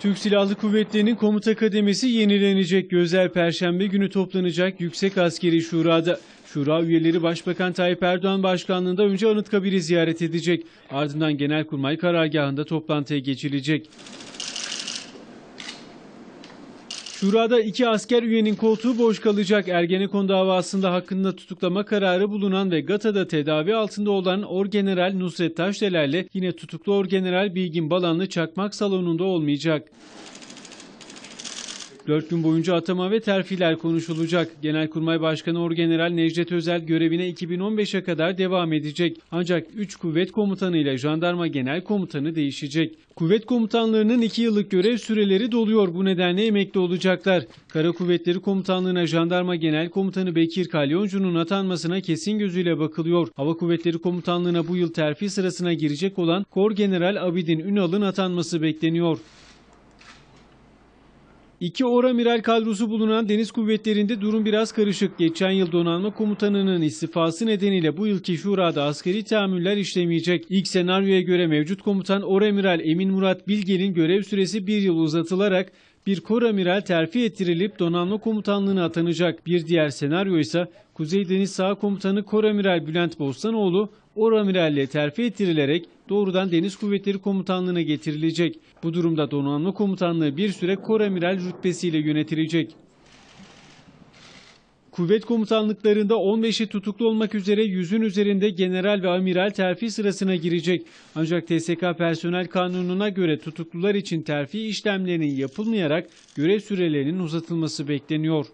Türk Silahlı Kuvvetleri'nin komuta kademesi yenilenecek. Gözler Perşembe günü toplanacak Yüksek Askeri Şura'da. Şura üyeleri Başbakan Tayyip Erdoğan başkanlığında önce Anıtkabir'i ziyaret edecek. Ardından Genelkurmay karargahında toplantıya geçilecek. Şurada iki asker üyenin koltuğu boş kalacak. Ergenekon davasında hakkında tutuklama kararı bulunan ve GATA'da tedavi altında olan Orgeneral Nusret Taşdeler'le yine tutuklu Orgeneral Bilgin Balanlı çakmak salonunda olmayacak. Dört gün boyunca atama ve terfiler konuşulacak. Genelkurmay Başkanı Orgeneral Necdet Özel görevine 2015'e kadar devam edecek. Ancak 3 kuvvet komutanı ile jandarma genel komutanı değişecek. Kuvvet komutanlarının 2 yıllık görev süreleri doluyor. Bu nedenle emekli olacaklar. Kara Kuvvetleri Komutanlığı'na jandarma genel komutanı Bekir Kalyoncu'nun atanmasına kesin gözüyle bakılıyor. Hava Kuvvetleri Komutanlığı'na bu yıl terfi sırasına girecek olan Kor General Abidin Ünal'ın atanması bekleniyor. İki oramiral kadrosu bulunan deniz kuvvetlerinde durum biraz karışık. Geçen yıl donanma komutanının istifası nedeniyle bu yılki şurada askeri tahammüller işlemeyecek. İlk senaryoya göre mevcut komutan oramiral Emin Murat Bilge'nin görev süresi bir yıl uzatılarak bir koramiral terfi ettirilip donanma komutanlığına atanacak. Bir diğer senaryo ise Kuzey Deniz Sağ Komutanı Koramiral Bülent Bostanoğlu Oramiralle terfi ettirilerek doğrudan Deniz Kuvvetleri Komutanlığı'na getirilecek. Bu durumda donanma komutanlığı bir süre Koramiral rütbesiyle yönetilecek. Kuvvet komutanlıklarında 15'i tutuklu olmak üzere yüzün üzerinde general ve amiral terfi sırasına girecek. Ancak TSK personel kanununa göre tutuklular için terfi işlemlerinin yapılmayarak görev sürelerinin uzatılması bekleniyor.